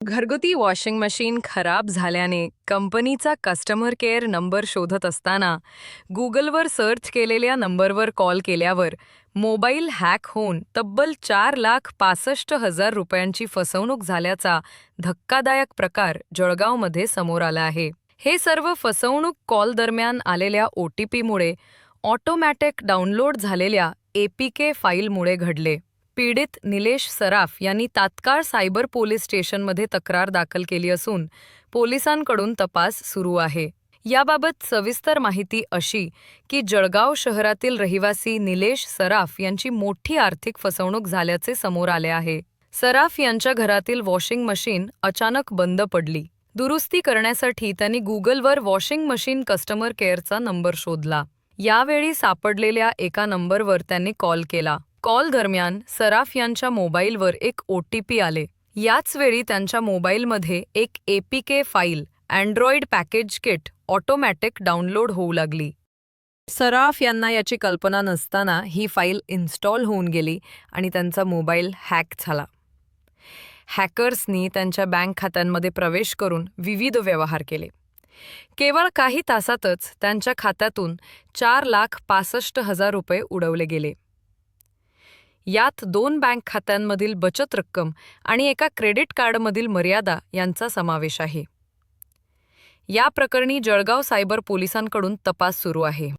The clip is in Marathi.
घरगुती वॉशिंग मशीन खराब झाल्याने कंपनीचा कस्टमर केअर नंबर शोधत असताना गुगलवर सर्च केलेल्या नंबरवर कॉल केल्यावर मोबाईल हॅक होऊन तब्बल चार लाख पासष्ट हजार रुपयांची फसवणूक झाल्याचा धक्कादायक प्रकार जळगावमध्ये समोर आला आहे. हे सर्व फसवणूक कॉल दरम्यान आलेल्या ओ टी पीमुळे ऑटोमॅटिक डाउनलोड झालेल्या एपीके फाईलमुळे घडले. पीडित निलेश सराफ यांनी तात्काळ सायबर पोलीस स्टेशनमध्ये तक्रार दाखल केली असून पोलिसांकडून तपास सुरू आहे. याबाबत सविस्तर माहिती अशी की जळगाव शहरातील रहिवासी निलेश सराफ यांची मोठी आर्थिक फसवणूक झाल्याचे समोर आले आहे. सराफ यांच्या घरातील वॉशिंग मशीन अचानक बंद पडली. दुरुस्ती करण्यासाठी त्यांनी गुगलवर वॉशिंग मशीन कस्टमर केअरचा नंबर शोधला. यावेळी सापडलेल्या एका नंबरवर त्यांनी कॉल केला. कॉल दरम्यान सराफ यांच्या मोबाईलवर एक ओ टी पी आले. याच वेळी त्यांच्या मोबाईलमध्ये एक APK file Android package kit automatic download होऊ लागली. सराफ यांना याची कल्पना नसताना ही फाईल इन्स्टॉल होऊन गेली आणि त्यांचा मोबाईल हॅक झाला. हॅकर्सनी त्यांच्या बँक खात्यांमध्ये प्रवेश करून विविध व्यवहार केले. केवळ काही तासातच त्यांच्या खात्यातून चार लाख पासष्ट हजार रुपये उडवले गेले. यात दोन बँक खात्यांमधील बचत रक्कम आणि एका क्रेडिट कार्डमधील मर्यादा यांचा समावेश आहे. या प्रकरणी जळगाव सायबर पोलिसांकडून तपास सुरू आहे.